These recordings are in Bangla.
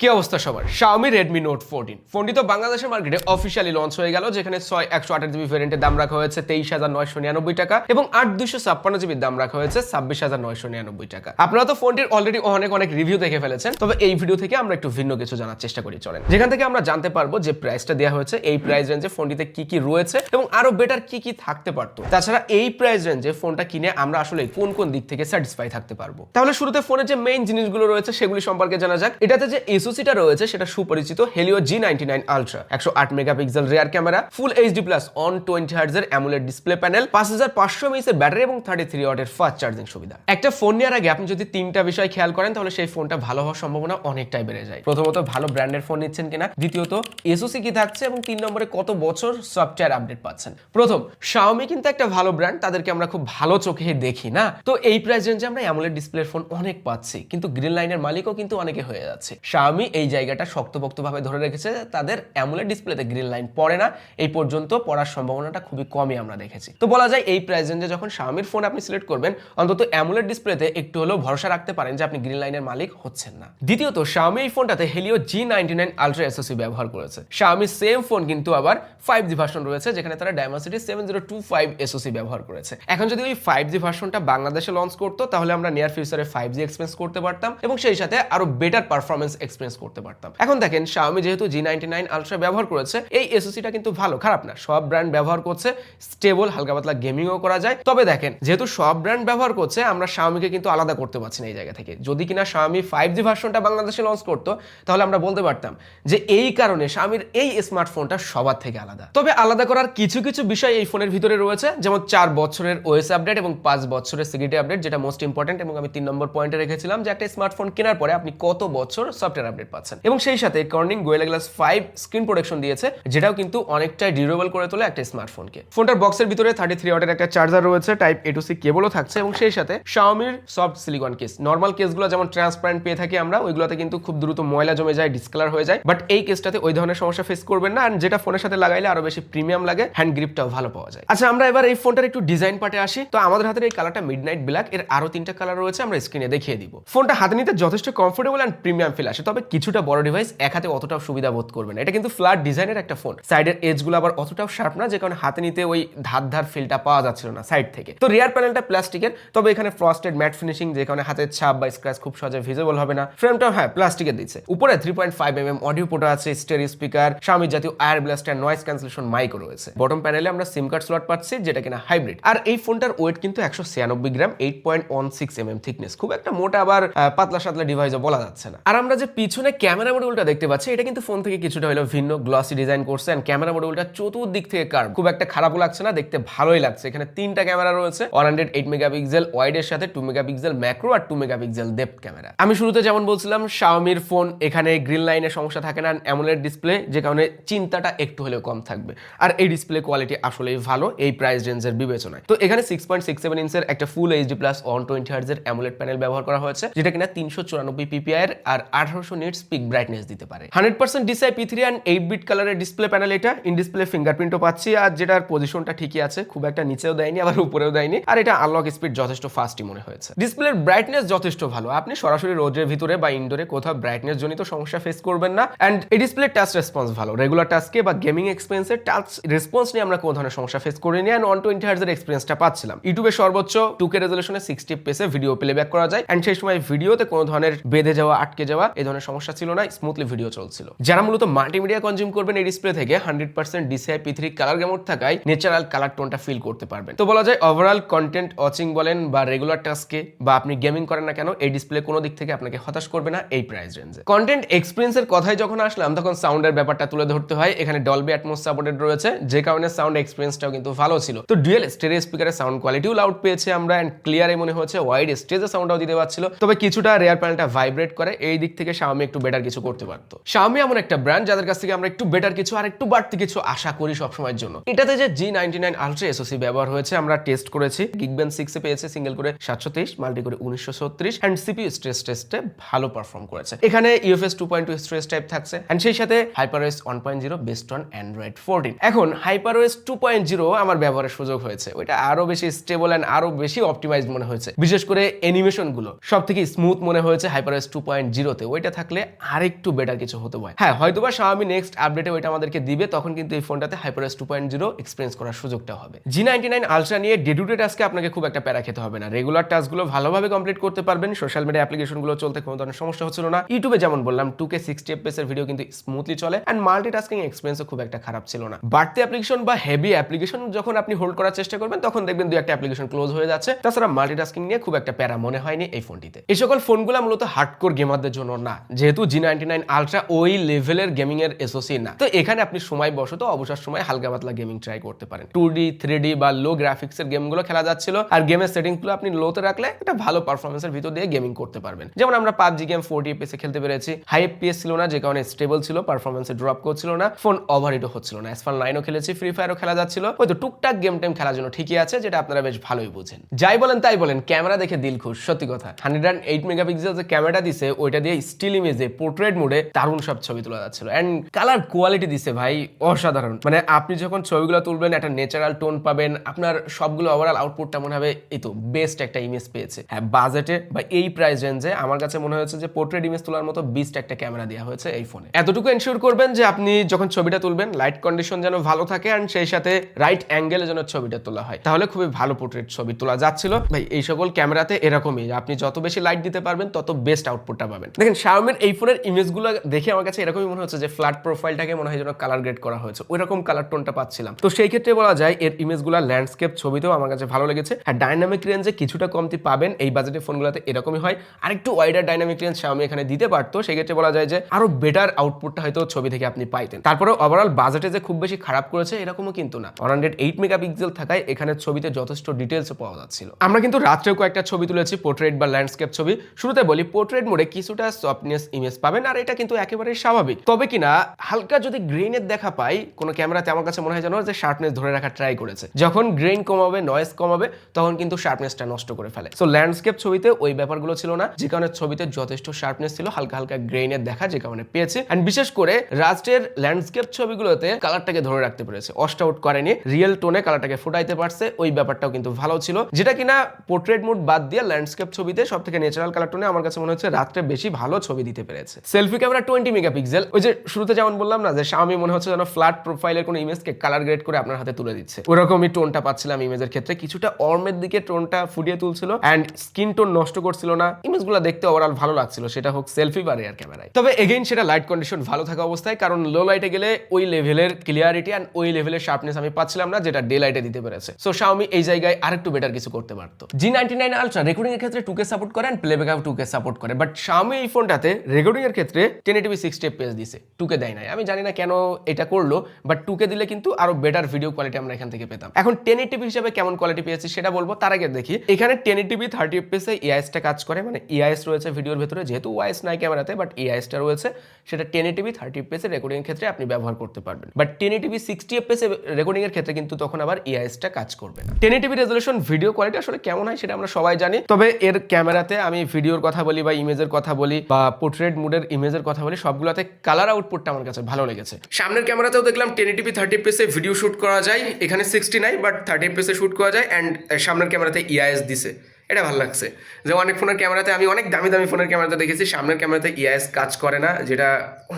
কি অবস্থা সবার? Xiaomi Redmi Note 14 ফোনটি তো বাংলাদেশের মার্কেটে অফিসিয়ালি লঞ্চ হয়ে গেল, যেখানে ছয়, একশো আঠাশ জিবি ভ্যারিয়েন্টের দাম রাখা হয়েছে তেইশ হাজার নয়শো নিরানব্বই টাকা এবং আট দুশো ছাপ্পান্ন জিবির দাম রাখা হয়েছে ছাব্বিশ হাজার নয়শো নিরানব্বই টাকা। আপনারা তো ফোনটির অলরেডি অনেক অনেক রিভিউ দেখে ফেলেছেন, তবে এই ভিডিও থেকে আমরা একটু ভিন্ন কিছু জানার চেষ্টা করি, চলেন। যেখান থেকে আমরা জানতে পারব যে প্রাইসটা দেওয়া হয়েছে, এই প্রাইস রেঞ্জে ফোনটিতে কি কি রয়েছে এবং আরও বেটার কি কি থাকতে পারতো। তাছাড়া এই প্রাইস রেঞ্জে ফোনটা কিনে আমরা আসলে কোন কোন দিক থেকে স্যাটিসফাই থাকতে পারব? তাহলে শুরুতে ফোনের যে মেইন জিনিসগুলো রয়েছে সেগুলি সম্পর্কে জানা যাক। এটাতে যে এসওসিটা রয়েছে, সেটা সুপরিচিত Helio G ninety nine ultra একশো আট megapixel rear camera full HD plus one twenty হার্জের AMOLED display panel পাঁচ হাজার পাঁচশো মিনিসের ব্যাটারি এবং থার্টি থ্রি ওয়াটের ফাস্ট চার্জিং সুবিধা। একটা ফোন নেওয়ার আগে আপনি যদি তিনটা বিষয় খেয়াল করেন, তাহলে সেই ফোনটা ভালো হওয়ার সম্ভাবনা অনেকটাই বেড়ে যায়। প্রথমত, ভালো ব্র্যান্ডের ফোন নিচ্ছেন কিনা? দ্বিতীয়ত এসওসি কি থাকছে এবং তিন নম্বরে কত বছর সফটওয়্যার আপডেট পাচ্ছেন? প্রথম শাওমি কিন্তু একটা ভালো ব্র্যান্ড তাদেরকে আমরা খুব ভালো চোখে দেখি, না? তো এই প্রাইস রেঞ্জে আমরা অ্যামুলেট ডিসপ্লের ফোন অনেক পাচ্ছি, কিন্তু গ্রিন লাইনের মালিকও কিন্তু অনেকে হয়ে যাচ্ছে। শাওমি এই জায়গাটা শক্তপোক্তভাবে ধরে রেখেছে। তাদের অ্যামুলেট ডিসপ্লেতে গ্রিন লাইন পড়ে না। এই পর্যন্ত পড়ার সম্ভাবনাটা খুবই কমই আমরা দেখেছি। তো বলা যায় এই প্রাইস রেঞ্জে যখন শাওমির ফোন আপনি সিলেক্ট করবেন, অন্তত অ্যামুলেট ডিসপ্লেতে একটু হলেও ভরসা রাখতে পারেন যে আপনি গ্রিন লাইনের মালিক হচ্ছেন না। দ্বিতীয়ত শাওমি এই ফোনটাতে Helio G ninety nine ultra SoC ব্যবহার করেছে। শাওমি সেম ফোন কিন্তু আবার ফাইভ জি ভার্সন রয়েছে, যেখানে তারা Dimensity seven zero two five SoC ব্যবহার করেছে। এখন যদি ওই ফাইভ জি ভার্সনটা বাংলাদেশে লঞ্চ করতো, তাহলে আমরা নিয়ার ফিউচারে ফাইভ জি এক্সপিরিয়েন্স করতে পারতাম এবং সেই সাথে আরও বেটার পারফরমেন্স এক্সপিরিয়েন্স করতে পারতাম। এখন দেখেন শাওমি যেহেতু জি নাইনটি নাইন আলট্রা ব্যবহার করেছে, এই এসওসিটা কিন্তু ভালো, খারাপ না। সব ব্র্যান্ড ব্যবহার করছে স্টেবল হালকা পাতলা গেমিংও করা যায়। তবে দেখেন, যেহেতু সব ব্র্যান্ড ব্যবহার করছে, আমরা শাওমিকে কিন্তু আলাদা করতে পারছি না এই জায়গা থেকে। যদি কিনা শাওমি ফাইভ জি ভার্সনটা বাংলাদেশে লঞ্চ করতো, তাহলে আমরা বলতে পারতাম যে এই কারণে শাওমির এই স্মার্টফোনটা সবার থেকে আলাদা। তবে আলাদা করার কিছু কিছু বিষয় এই ফোনের ভিতরে রয়েছে, যেমন চার বছরের ওএস আপডেট এবং পাঁচ বছরের সিকিউরিটি আপডেট যেটা মোস্ট ইম্পর্টেন্ট এবং আমি তিন নম্বর পয়েন্টে রেখেছিলাম যে একটা স্মার্টফোন কেনার পরে আপনি কত বছর সফটওয়্যার পাচ্ছেন এবং সেই সাথে Corning Gorilla glass five screen protection দিয়েছে, যেটাও কিন্তু অনেকটাই ডিউরেবল করে তোলে একটা স্মার্টফোনকে ফোনটার বক্সের ভিতরে থার্টি থ্রি ওয়াটের একটা চার্জার রয়েছে টাইপ এ টু সি কেবলও থাকছে এবং সেই সাথে শাওমির সফট সিলিকন কেস নর্মাল কেসগুলো যেমন ট্রান্সপারেন্ট পেয়ে থাকি আমরা, ওইগুলোতে কিন্তু খুব দ্রুত ময়লা জমে যায় ডিসকালার হয়ে যায়। বাট এই কেসটাতে ওই ধরনের সমস্যা ফেস করবেন না আর যেটা ফোনের সাথে লাগাইলে আরও বেশি প্রিমিয়াম লাগে হ্যান্ড গ্রিপটাও ভালো পাওয়া যায়। আচ্ছা আমরা এবার এই ফোনটার একটু ডিজাইন পার্টে আসি। তো আমাদের হাতের এই কালারটা মিড নাইট ব্ল্যাক এর আরও তিনটা কালার রয়েছে, আমরা স্ক্রিনে দেখিয়ে দিব। ফোনটা হাতে নিতে যথেষ্ট কমফোর্টেবল অ্যান্ড প্রিমিয়াম ফিল আসে, তবে কিছুটা বড় ডিভাইস এক হাতে অতটাও সুবিধা বোধ করবে না। এটা কিন্তু ফ্ল্যাট ডিজাইনের একটা ফোন সাইডের এজগুলো আবার অতটাও শার্প না, যে কারণে হাতে নিতে ওই ধার ধার ফিলটা পাওয়া যাচ্ছিল না সাইড থেকে। তো রিয়ার প্যানেলটা প্লাস্টিকের তবে এখানে ফ্রস্টেড ম্যাট ফিনিশিং যে কারণে হাতের ছাপ বা স্ক্র্যাচ খুব সহজে ভিজিবল হবে না। ফ্রেমটাও হ্যাঁ প্লাস্টিকের দিচ্ছে। উপরে three point five M M audio port আছে স্টেরিও স্পিকার স্বামী জাতীয় আয়ার ব্লাস্টার নয়েজ ক্যান্সেলেশন মাইকও রয়েছে। বটম প্যানেলে আমরা সিম কার্ড স্লট পাচ্ছি, যেটা কিনা হাইব্রিড আর এই ফোনটার ওয়েট কিন্তু একশো ছিয়ানব্বই gram eight point one six M M thickness খুব একটা মোটা আবার পাতলা সাতলা ডিভাইসও বলা যাচ্ছে না। আর আমরা যে পিছনে ক্যামেরা মডিউলটা দেখতে পাচ্ছি। এটা কিন্তু ফোন থেকে কিছুটা হলো ভিন্ন গ্লসি ডিজাইন করছে and ক্যামেরা মডিউলটা চতুর্দিক থেকে কার্ভ খুব একটা খারাপও লাগছে না, দেখতে ভালোই লাগছে। এখানে তিনটা ক্যামেরা রয়েছে ওয়ান হান্ড্রেড এইট মেগাপিক্সেল ওয়াইডের সাথে টু মেগাপিক্সেল ম্যাক্রো আর টু মেগাপিক্সেল ডেপথ ক্যামেরা আমি শুরুতে যেমন বলছিলাম শাওমির ফোন এখানে গ্রিন লাইনের সমস্যা থাকে না অ্যামোলেড ডিসপ্লে যে কারণে চিন্তাটা একটু হলেও কম থাকবে। আর এই ডিসপ্লে কোয়ালিটি আসলেই ভালো, এই প্রাইস রেঞ্জের বিবেচনায়। তো এখানে সিক্স পয়েন্ট সিক্স সেভেন ইঞ্চের একটা full HD plus one twenty হার্জের AMOLED panel ব্যবহার করা হয়েছে, যেটা কিনা তিনশো চুরানব্বই পিপিআই আর আঠারোশো নিটস পিক ব্রাইটনেস দিতে পারে। Hundred percent DCI P three and eight bit কালারের ডিসপ্লে প্যানেল এটা। ইন ডিসপ্লে ফিঙ্গারপ্রিন্টও পাচ্ছি আর যেটার পজিশনটা ঠিকই আছে, খুব একটা নিচেও দেয়নি, আবার উপরেও দেয়নি। আর এটা আনলক স্পিড যথেষ্ট ফাস্টই মনে হয়েছে। ডিসপ্লের ব্রাইটনেস যথেষ্ট ভালো। আপনি সরাসরি রোদের ভিতরে বা ইনডোরে কোথাও ব্রাইটনেস জনিত সমস্যা ফেস করবেন না। অ্যান্ড এই ডিসপ্লে টাচ রেসপন্স ভালো। রেগুলার টাচকে বা গেমিং এক্সপিরিয়েন্সের টাচ রেসপন্স নিয়ে আমরা কোনো ধরনের সমস্যা ফেস করিনি। অ্যান্ড ওয়ান টোয়েন্টি হার্জের এক্সপিরিয়েন্সটা পাচ্ছিলাম। ইউটিউবে সর্বোচ্চ টু কে রেজলিউশনে সিক্সটি পেসে ভিডিও প্লেব্যাক করা যায়। অ্যান্ড সেই সময় ভিডিওতে কোনো ধরনের বেঁধে যাওয়া, আটকে যাওয়া এই ধরনের সমস্যা ছিল না স্মুথলি ভিডিও চলছিল। যারা মূলত মাল্টিমিডিয়া কনজিউম করবেন এই ডিসপ্লে থেকে hundred percent DCI P three colour gamut থাকায় ন্যাচারাল কালার টোনটা ফিল করতে পারবেন। তো বলা যায় ওভারঅল কন্টেন্ট ওয়াচিং বলেন বা রেগুলার টাস্কে বা আপনি গেমিং করেন না কেন, এই ডিসপ্লে কোনো দিক থেকে আপনাকে হতাশ করবে না এই প্রাইস রেঞ্জে কন্টেন্ট এক্সপিরিয়েন্সের কথায় যখন আসলাম, তখন সাউন্ডের ব্যাপারটা তুলে ধরতে হয়। এখানে ডলবি অ্যাটমোস সাপোর্টেড রয়েছে, যে কারণে সাউন্ড এক্সপিরিয়েন্সটাও কিন্তু ভালো ছিল। তো ডুয়েল স্টেরিও স্পিকারের সাউন্ড কোয়ালিটিও লাউড পেয়েছে আমরা অ্যান্ড ক্লিয়ারে মনে হচ্ছে ওয়াইড স্টেজে সাউন্ডটাও দিতে পারছিল। তবে কিছুটা রেয়ার প্যানেলটা ভাইব্রেট করে, এই দিক থেকে শাওমি একটু বেটার কিছু করতে পারতো। শাওমি এমন একটা ব্র্যান্ড যাদের কাছ থেকে আমরা একটু বেটার কিছু আর একটু বাড়তি কিছু আশা করি সবসময়ের জন্য। এটাতে যে G ninety nine ultra SoC ব্যবহার হয়েছে, আমরা টেস্ট করেছি। গিগবেন সিক্সে পেয়েছে সিঙ্গেল করে সাতশো তেইশ মাল্টি করে উনিশশো ছত্রিশ অ্যান্ড সিপিউ স্ট্রেস টেস্টে ভালো পারফর্ম করেছে। এখানে UFS two point two storage type থাকছে অ্যান্ড সেই সাথে HyperOS one point zero based on Android fourteen এখন হাইপারওয়েস টু পয়েন্ট জিরো আমার ব্যবহারের সুযোগ হয়েছে। ওইটা আরও বেশি স্টেবল অ্যান্ড আরও বেশি অপটিমাইজ মনে হয়েছে। বিশেষ করে অ্যানিমেশনগুলো সব থেকে স্মুথ মনে হয়েছে হাইপারওয়েস টু পয়েন্ট জিরোতে ওইটা থাকলে থাকলে আরেকটু বেটার কিছু হতে পারে। হ্যাঁ হয়তোবা Xiaomi নেক্সট আপডেটে ওইটা আমাদেরকে দিবে, তখন কিন্তু এই ফোনটাতে HyperOS two point zero experience করার সুযোগটা হবে। জি নাইনটি নাইন আলট্রা নিয়ে ডে টু ডে টাস্কে আপনাকে খুব একটা প্যারা খেতে হবে না। রেগুলার টাস্কগুলো ভালোভাবে কমপ্লিট করতে পারবেন সোশ্যাল মিডিয়া অ্যাপ্লিকেশনগুলো চলতে কোনো ধরনের সমস্যা হচ্ছিল না। ইউটিউবে যেমন বললাম টু কে সিক্সটি এফ এর ভিডিও কিন্তু স্মুথলি চলে অ্যান্ড মাল্টি টাস্কিং এক্সপিরিয়েন্সও খুব একটা খারাপ ছিল না। বাড়তি অ্যাপ্লিকেশন বা হেভি অ্যাপ্লিকেশন যখন আপনি হোল্ড করার চেষ্টা করবেন, তখন দেখবেন দুই একটা অ্যাপ্লিকেশন ক্লোজ হয়ে যাচ্ছে। তাছাড়া মাল্টি টাস্কিং নিয়ে খুব একটা প্যারা মনে হয়নি এই ফোনটিতে এই সকল ফোনগুলো মূলত হার্ডকোর গেমারদের জন্য না। যেহেতু জি নাইনটি নাইন আলট্রা ওই লেভেলের গেমিং এর এসোসি না। তো এখানে আপনি সময় বসত, অবসর সময় হালকা পাতলা গেমিং ট্রাই করতে পারেন। টু ডি থ্রি ডি বা লো গ্রাফিক্স এর গেমগুলো খেলা যাচ্ছিল, আর গেমের সেটিংসগুলো আপনি লোতে রাখলে একটা ভালো পারফরমেন্সের ভিতর দিয়ে গেমিং করতে পারবেন। যেমন আমরা পাবজি গেম ফোরটি এপিএস খেলতে পেরেছি। হাই এফপিএস ছিল না, যে কারণে স্টেবল ছিল পারফরমেন্সে ড্রপ করছিল না ফোন ওভার ওভারহিটও হচ্ছিল না। এসফাল নাইনও খেলেছি ফ্রি ফায়ারও খেলা যাচ্ছিল। হয়তো টুকটাক গেম টাইম খেলার জন্য ঠিকই আছে, যেটা আপনারা বেশ ভালোই বুঝেন। যাই বলেন তাই বলেন, ক্যামেরা দেখে দিল খুশ, সত্যি কথা। হান্ড্রেড অ্যান্ড এইট মেগাপিক্সেল যে ক্যামেরাটা দিছে, ওইটা দিয়ে স্টিল ইমেজে পোর্ট্রেট মোডে দারুণ সব ছবি তোলা যাচ্ছিল। অ্যান্ড কালার কোয়ালিটি দিছে ভাই, অসাধারণ। মানে আপনি যখন ছবিগুলো তুলবেন, একটা ন্যাচারাল টোন পাবেন, আপনার সবগুলো ওভারঅল আউটপুটটা মনে হবে, এই তো বেস্ট একটা ইমেজ পেয়েছে। হ্যাঁ বাজেটে বা এই প্রাইস রেঞ্জে আমার কাছে মনে হয়েছে যে পোর্ট্রেট ইমেজ তোলার মতো বিস্ট একটা ক্যামেরা দেওয়া হয়েছে এই ফোনে এতটুকু এনশিওর করবেন যে, আপনি যখন ছবিটা তুলবেন লাইট কন্ডিশন যেন ভালো থাকে অ্যান্ড সেই সাথে রাইট অ্যাঙ্গেলে যেন ছবিটা তোলা হয়। তাহলে খুবই ভালো পোর্ট্রেট ছবি তোলা যাচ্ছিল। ভাই, এই সকল ক্যামেরাতে এরকমই, আপনি যত বেশি লাইট দিতে পারবেন, তত বেস্ট আউটপুটটা পাবেন। দেখেন শাওমির এই ফোনের ইমেজগুলো দেখে আমার কাছে এরকমই মনে হচ্ছে যে ফ্ল্যাট প্রোফাইলটাকে মনে হয় যেন কালার গ্রেড করা হয়েছে। ওই রকম কালার টোনটা পাচ্ছিলাম। তো সেই ক্ষেত্রে বলা যায়, এর ইমেজগুলো ল্যান্ডস্কেপ ছবিতেও আমার কাছে ভালো লেগেছে। হ্যাঁ ডাইনামিক রেঞ্জে কিছুটা কমতি পাবেন এই বাজেটের ফোনগুলোতে এরকমই হয়। আরেকটু ওয়াইডার ডাইনামিক রেঞ্জ আমি এখানে দিতে পারতো। সেই ক্ষেত্রে বলা যায় যে আরও বেটার আউটপুটটা হয়তো ছবি থেকে আপনি পাইতেন। তারপরে ওভারঅল বাজেটে যে খুব বেশি খারাপ করেছে, এরকমও কিন্তু না। ওয়ান হান্ড্রেড এইট মেগাপিক্সেল থাকায় এখানে ছবিতে যথেষ্ট ডিটেলস পাওয়া যাচ্ছিল। আমরা কিন্তু রাত্রেও কয়েকটা ছবি তুলেছি পোর্ট্রেট বা ল্যান্ডস্কেপ ছবি। শুরুতে বলি পোর্ট্রেট মোডে কিছুটা সফটনেস ইমেজ পাবেন, আর এটা কিন্তু একেবারে স্বাভাবিক। তবে কিনা, হালকা যদি গ্রেইনের দেখা পাই, কোনো ক্যামেরাতে আমার কাছে মনে হয় যেন যে শার্পনেস ধরে রাখার ট্রাই করেছে। যখন গ্রেইন কমাবে নয়েজ কমাবে, তখন কিন্তু শার্পনেসটা নষ্ট করে ফেলে। সো ল্যান্ডস্কেপ ছবিতে ওই ব্যাপারগুলো ছিল না, যে কারণে ছবিতে যথেষ্ট শার্পনেস ছিল, হালকা হালকা গ্রেইনের দেখা যে কারণে পেয়েছে। অ্যান্ড বিশেষ করে রাস্টের ল্যান্ডস্কেপ ছবিগুলোতে কালারটাকে ধরে রাখতে পেরেছে অস্ট আউট করেনি রিয়েল টোনে কালারটাকে ফুটাইতে পারছে, ওই ব্যাপারটাও কিন্তু ভালো ছিল। যেটা কিনা পোর্ট্রেট মোড বাদ দিয়ে ল্যান্ডস্কেপ ছবিতে সব থেকে ন্যাচারাল কালার টোনে আমার কাছে মনে হচ্ছে রাত্রে বেশি ভালো ছবি দিতে পেরেছে। সেলফি ক্যামেরা টোয়েন্টি মেগাপিক্সেল ওই যে শুরুতে যেমন বললাম না, যে স্বামী মনে হচ্ছে যেন ফ্ল্যাট প্রোফাইলের কোনো ইমেজকে কালার গ্রেড করে আপনার হাতে তুলে দিচ্ছে। ওরকমই টোনটা পাচ্ছিলাম ইমেজের ক্ষেত্রে। কিছুটা অর্মের দিকে টোনটা ফুটিয়ে তুলছিল অ্যান্ড স্কিন টোন নষ্ট করছিল না। ইমেজগুলো দেখতে ওভারঅল ভালো লাগছিল। সেটা হোক সেলফি বা রেয়ার ক্যামেরায় তবে এগেইন সেটা লাইট কন্ডিশন ভালো থাকা অবস্থায়, কারণ লো লাইটে গেলে ওই লেভেলের ক্লিয়ারিটি অ্যান্ড ওই লেভেলের শার্পনেস আমি পাচ্ছিলাম না, যেটা ডে লাইটে দিতে পেরেছে। সো শাওমি এই জায়গায় আরেকটু বেটার কিছু করতে পারতো। G ninety nine ultra recording এর ক্ষেত্রে টুকে সাপোর্ট করে and playback two K support করে। বাট শাওমি এই ফোনটাতে রেকর্ডিং এর ক্ষেত্রে টেন এটিভি সিক্সটি পেজ দিছে। টুকে দেয় নাই। আমি জানি না কেন এটা করল বাট টুকে দিলে কিন্তু আরও বেটার ভিডিও কোয়ালিটি আমরা এখান থেকে পেতাম। এখন টেন এটিভি হিসাবে কেমন কোয়ালিটি পেয়েছি সেটা বলব, তার আগে দেখি। এখানে টেন এটিভি থার্টি এফপিএসে ইআইএসটা কাজ করে মানে ইআইএস রয়েছে ভিডিওর ভেতরে, যেহেতু ওয়াইএস নাই ক্যামেরাতে বাট ইআইএসটা রয়েছে, সেটা ten eighty P thirty FPS এর রেকর্ডিং ক্ষেত্রে আপনি ব্যবহার করতে পারবেন। But ten eighty P sixty FPS recording এর ক্ষেত্রে কিন্তু তখন আবার ইআইএসটা কাজ করবে না। Ten eighty P resolution video quality আসলে কেমন হয় সেটা আমরা সবাই জানি, তবে এর ক্যামেরাতে আমি ভিডিওর কথা বলি বা ইমেজের কথা বলি বা পোর্ট্রেট মুডের ইমেজের কথা বলি, সবগুলোতে কালার আউটপুটটা আমার কাছে ভালো লেগেছে। সামনের ক্যামেরাতেও দেখলাম টেন এটিপি থার্টি পিসে ভিডিও শ্যুট করা যায়। এখানে সিক্সটি নাই বাট থার্টি পিসে শ্যুট করা যায় অ্যান্ড সামনের ক্যামেরাতে ইআইএস দিছে। এটা ভালো লাগছে। যে অনেক ফোনের ক্যামেরাতে আমি অনেক দামি দামি ফোনের ক্যামেরাতে দেখেছি, সামনের ক্যামেরাতে ইআইএস কাজ করে না, যেটা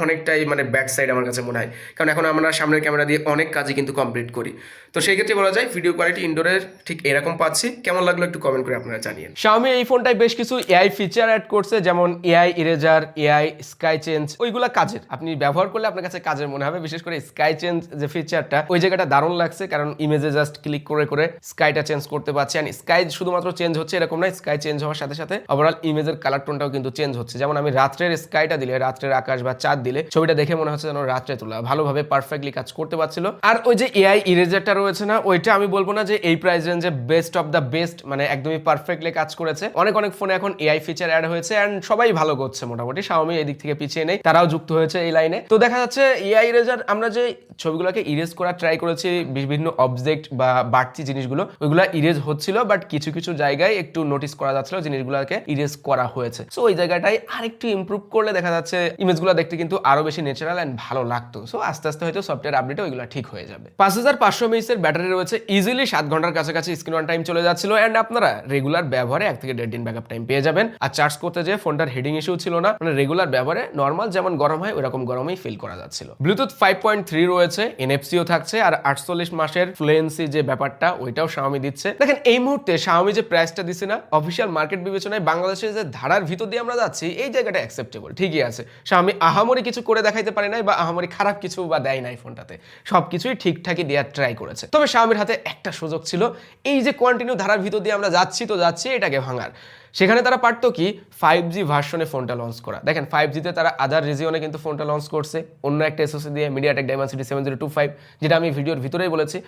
অনেকটাই মানে ব্যাড সাইড আমার কাছে মনে হয়। কারণ এখন আমরা সামনের ক্যামেরা দিয়ে অনেক কাজই কিন্তু কমপ্লিট করি। তো সেই ক্ষেত্রে বলা যায় ভিডিও কোয়ালিটি ইনডোরের ঠিক এরকম পাচ্ছি। কেমন লাগল একটু কমেন্ট করে আপনারা জানিয়েন। Xiaomi এই ফোনটায় বেশ কিছু এআই ফিচার অ্যাড করছে, যেমন AI eraser AI sky change ওইগুলা কাজের। আপনি ব্যবহার করলে আপনার কাছে কাজের মনে হবে, বিশেষ করে স্কাই চেঞ্জ যে ফিচারটা ওই জায়গাটা দারুণ লাগছে। কারণ ইমেজে জাস্ট ক্লিক করে করে স্কাইটা চেঞ্জ করতে পারছি। আর স্কাই শুধুমাত্র চেঞ্জ হচ্ছে এরকম নয় স্কাই চেঞ্জ হওয়ার সাথে সাথে ওভারঅল ইমেজের কালার টোনটাও কিন্তু চেঞ্জ হচ্ছে। যেমন আমি রাত্রের স্কাইটা দিলে, রাত্রের আকাশ বা চাঁদ দিলে, ছবিটা দেখে মনে হচ্ছে যেন রাত্রে তোলা। ভালোভাবে পারফেক্টলি কাজ করতে পারছিল। আর ওই যে এআই ইরেজারটা রয়েছে না, ওইটা আমি বলব না যে এই প্রাইস রেঞ্জে বেস্ট অফ দ্য বেস্ট মানে একদমই পারফেক্টলি কাজ করেছে। অনেক অনেক ফোনে এখন এআই ফিচার অ্যাড হয়েছে অ্যান্ড সবাই ভালো করছে মোটামুটি। শাওমি এই দিক থেকে পিছিয়ে নেই, তারাও যুক্ত হয়েছে এই লাইনে তো দেখা যাচ্ছে এআই ইরেজার আমরা যে ছবিগুলোকে ইরেজ করা ট্রাই করেছি, বিভিন্ন অবজেক্ট বা বাড়তি জিনিসগুলো, ওইগুলো ইরেজ হচ্ছিল বাট কিছু কিছু জায়গায় একটু নোটিস করা যাচ্ছিল জিনিসগুলোকে ইরেজ করা হয়েছে। সো ওই জায়গাটাই আর একটু ইমপ্রুভ করলে দেখা যাচ্ছে ইমেজগুলো দেখতে কিন্তু আরও বেশি ন্যাচারাল অ্যান্ড ভালো লাগতো। সো আস্তে আস্তে হয়তো সফটওয়্যার আপডেটে ওইগুলো ঠিক হয়ে যাবে। পাঁচ হাজার পাঁচশো মিনিটের ব্যাটারি রয়েছে ইজিলি সাত ঘণ্টার কাছাকাছি স্ক্রিন অন টাইম চলে যাচ্ছিল অ্যান্ড আপনারা রেগুলার ব্যবহারে এক থেকে দেড় দিন ব্যাকআপ টাইম পেয়ে যাবেন। আর চার্জ করতে যে ফোনটার হেডিং ইস্যু ছিল না মানে রেগুলার ব্যবহারে নর্মাল যেমন গরম হয় ওরকম গরমই ফিল করা যাচ্ছিল। ব্লুটুথ ফাইভ পয়েন্ট থ্রি রয়েছে এনএফসিও থাকছে, আর আটচল্লিশ মাসের ফ্লুয়েন্সি যে ব্যাপারটা, ওইটাও শাওমি দিচ্ছে। দেখেন, এই মুহূর্তে শাওমি যে প্রাইসটা দিচ্ছে না অফিসিয়াল মার্কেট বিবেচনায় বাংলাদেশের যে ধারার ভিতর দিয়ে আমরা যাচ্ছি, এই জায়গাটা অ্যাকসেপ্টেবল ঠিকই আছে। আমি আহামরি কিছু করে দেখাইতে পারি নাই বা আহামরি খারাপ কিছু বা দেয় নাই ফোনটাতে। সব কিছুই ঠিকঠাকই দেওয়ার ট্রাই করেছে। তবে স্বামীর হাতে একটা সুযোগ ছিল, এই যে কন্টিনিউ ধারার ভিতর দিয়ে আমরা যাচ্ছি তো যাচ্ছি, এটাকে ভাঙার। সেখানে তারা পারতো কি? ফাইভ জি ভার্সনে ফোনটা লঞ্চ করা। দেখেন ফাইভ জিতে তারা আদার রিজিয়নে কিন্তু ফোনটা লঞ্চ করছে। অন্য একটা এসওসি দিয়ে MediaTek Dimensity seven zero two five যেটা আমি ভিডিওর ভিতরেই বলেছি,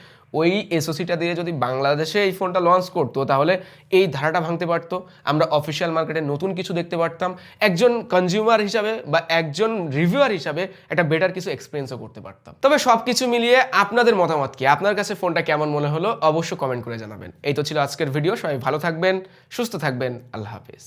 ওই এসওসিটা দিয়ে যদি বাংলাদেশে এই ফোনটা লঞ্চ করতো, তাহলে এই ধারাটা ভাঙতে পারতো। আমরা অফিসিয়াল মার্কেটে নতুন কিছু দেখতে পারতাম। একজন কনজিউমার হিসাবে বা একজন রিভিউয়ার হিসাবে একটা বেটার কিছু এক্সপিরিয়েন্সও করতে পারতাম। তবে সব কিছু মিলিয়ে আপনাদের মতামত কি? আপনার কাছে ফোনটা কেমন মনে হলো? অবশ্যই কমেন্ট করে জানাবেন। এই তো ছিল আজকের ভিডিও সবাই ভালো থাকবেন, সুস্থ থাকবেন। আল্লাহ হাফিজ।